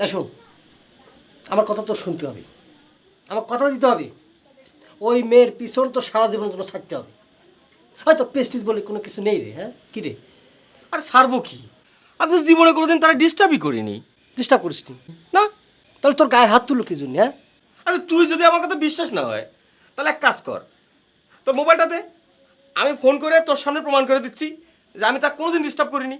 না, শোন। আমার কথা তো শুনতে হবে। আমার কথা দিতে হবে। ওই মেয়ের পিছন তো সারা জীবনের জন্য ছাড়তে হবে। হয়তো পেস্টিস বলে কোনো কিছু নেই রে হ্যাঁ? কি রে? আর ছাড়বো কি? আমি তো জীবনে কোনোদিন তারা ডিস্টার্বই করিনি। ডিস্টার্ব করিস নি। তাহলে তোর গায়ে হাত তুলো কি জন্য হ্যাঁ? আচ্ছা তুই যদি আমার কথা বিশ্বাস না হয়, তাহলে এক কাজ কর। তোর মোবাইলটাতে আমি ফোন করে তোর সামনে প্রমাণ করে দিচ্ছি যে আমি তা কোনোদিন ডিস্টার্ব করিনি।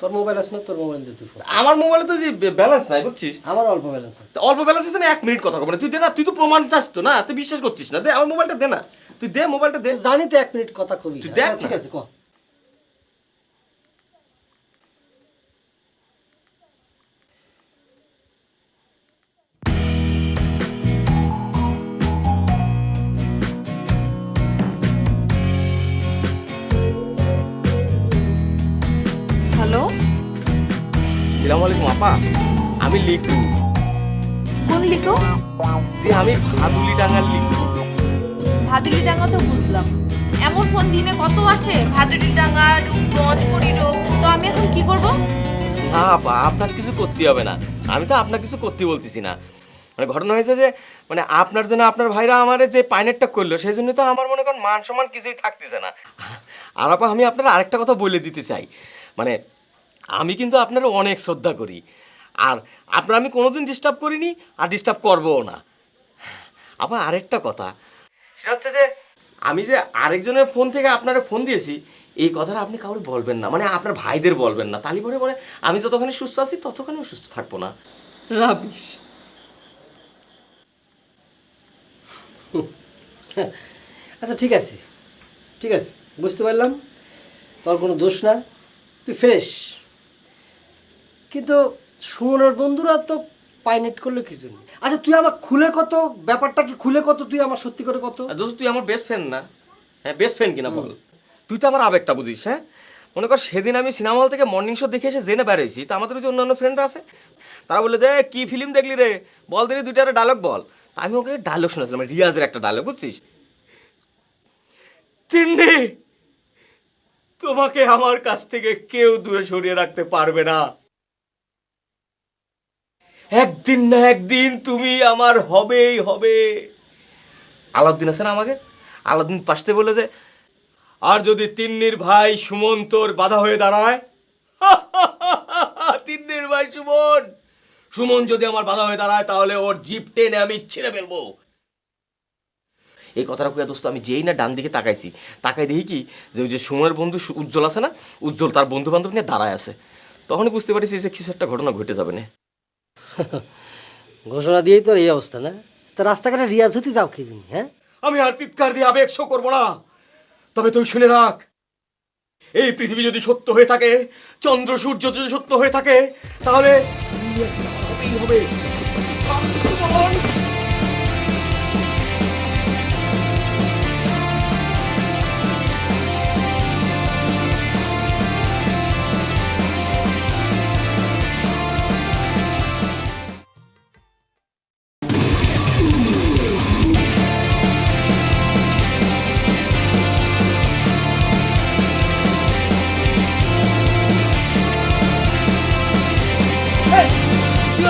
তোর মোবাইল আছে না? তোর মোবাইল দিয়ে তুই আমার মোবাইলে তো যে ব্যালেন্স নাই বুঝছিস? আমার অল্প ব্যালেন্স আছে। অল্প ব্যালেন্স আছে আমি এক মিনিট কথা বলব না। তুই দে না তুই তো প্রমাণ চাস তো না? তুই বিশ্বাস করছিস না? দে আমার মোবাইলটা দে না। তুই দে মোবাইলটা দে। জানি তো এক মিনিট কথা কবি। তুই দেখ ঠিক আছে ক। সালাম আলাইকুম আপা। আমি লিখু কোন যে আমি ভাদুলি টাঙ্গার লিখু ভাদুরি ডাঙ্গা তো বুঝলাম। এমন ফোন দিনে কত আসে? ভাদুরি ডাঙ্গা করিডোর। তো আমি এখন কি করব? না আপা আপনার কিছু করতে হবে না। আমি তো আপনার কিছু করতে বলতেছি না। মানে ঘটনা হয়েছে যে মানে আপনার জন্য আপনার ভাইরা আমারে যে পাইনেটটা করল সেই জন্য তো আমার মনে করেন মান সম্মান কিছুই থাকতেছে না। আর আপা আমি আপনার আরেকটা কথা বলে দিতে চাই। মানে আমি কিন্তু আপনার অনেক শ্রদ্ধা করি। আর আপনার আমি কোনোদিন ডিস্টার্ব করিনি আর ডিস্টার্ব করবও না। আবার আরেকটা কথা সেটা হচ্ছে যে আমি যে আরেকজনের ফোন থেকে আপনারা ফোন দিয়েছি এই কথাটা আপনি কাউকে বলবেন না। মানে আপনার ভাইদের বলবেন না। তালি পরে পরে আমি যতক্ষণে সুস্থ আছি ততক্ষণেও সুস্থ থাকব না। রাবিশ। আচ্ছা ঠিক আছে। ঠিক আছে বুঝতে পারলাম। তোর কোনো দোষ না। তুই ফ্রেশ কিন্তু সুমনের বন্ধুরা তো পাইনেট করল কিছু নেই আচ্ছা তুই আমার খুলে কত? ব্যাপারটা কি খুলে কত? তুই আমার সত্যি করে কত? দোস্ত তুই আমার বেস্ট ফ্রেন্ড না। হ্যাঁ বেস্ট ফ্রেন্ড কিনা বল? তুই তো আমার আবেগটা বুঝিস হ্যাঁ? মনে কর সেদিন আমি সিনেমা হল থেকে মর্নিং শো দেখে এসে জেনে বেরোইছি তা আমাদের যে অন্যান্য ফ্রেন্ডরা আছে তারা বলে দে কি ফিল্ম দেখলি রে? বল দিলি দুইটা ডায়লগ বল। আমি ওকে ডায়লগ শুনেছিলাম রিয়াজের একটা ডায়লগ বুঝছিস? তিন্নি তোমাকে আমার কাছ থেকে কেউ দূরে সরিয়ে রাখতে পারবে না। একদিন না একদিন তুমি আমার হবেই হবে। আলাউদ্দিন আছে না আমাকে? আলাউদ্দিন পাশতে বলে যে, আর যদি তিন্নির ভাই সুমন তোর বাধা হয়ে দাঁড়ায়? তিন্নির ভাই সুমন। সুমন যদি আমার বাধা হয়ে দাঁড়ায়, তাহলে ওর জিপ টেনে আমি ছিঁড়ে ফেলব। এই কথাটা কুয়া দোস্ত, আমি যেই না ডান দিকে তাকাইছি, তাকাই দেখি কি, যে ওই যে সুমনের বন্ধু উজ্জ্বল আছে না? উজ্জ্বল তার বন্ধু বান্ধব নিয়ে দাঁড়ায় আছে। তখনই বুঝতে পারছি যে কিছু একটা ঘটনা ঘটে যাবে না। ঘোষণা দিয়েই তোর এই অবস্থা, না? তা রাস্তাঘাটে রিয়াজ হতে যাও কি জানি হ্যাঁ? আমি আর চিৎকার দিয়ে আবেগ শো করব না। তবে তুই শুনে রাখ, এই পৃথিবী যদি সত্য হয়ে থাকে, চন্দ্র সূর্য যদি সত্য হয়ে থাকে, তাহলে হবে।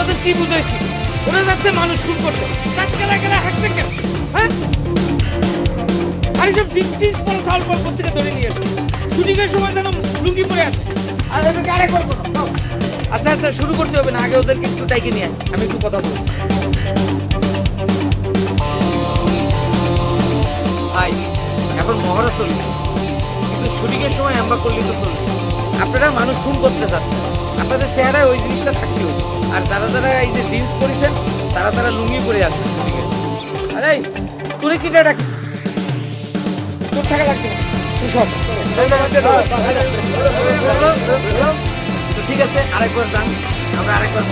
ওদের কি বুঝাইছি? ওরা যাচ্ছে মানুষ খুন করতে। কেন? হ্যাঁ? থেকে ধরে নিয়ে শুটিংয়ের সময় যেন লুঙ্গি পরে আসে। আর করব না। আচ্ছা আচ্ছা শুরু করতে হবে না, আগে ওদেরকে একটু ডাইকে নিয়ে। আমি একটু কথা বলব ভাই, এখন মহড়া চলছে। কিন্তু শুটিংয়ের সময় আমরা করলে তো চলবে। আপনারা মানুষ খুন করতে চাচ্ছেন। আপনাদের চেহারায় ওই জিনিসটা থাকতে হবে। আর যারা যারা এই যে জিন্স পরেছেন তারা তারা লুঙ্গি পরে শুটিংয়ে আরে তোরে কি ডাকিস? তোর টাকা লাগবে। তুই সব। ঠিক আছে, আরেকবার যান। আমরা আরেকবার।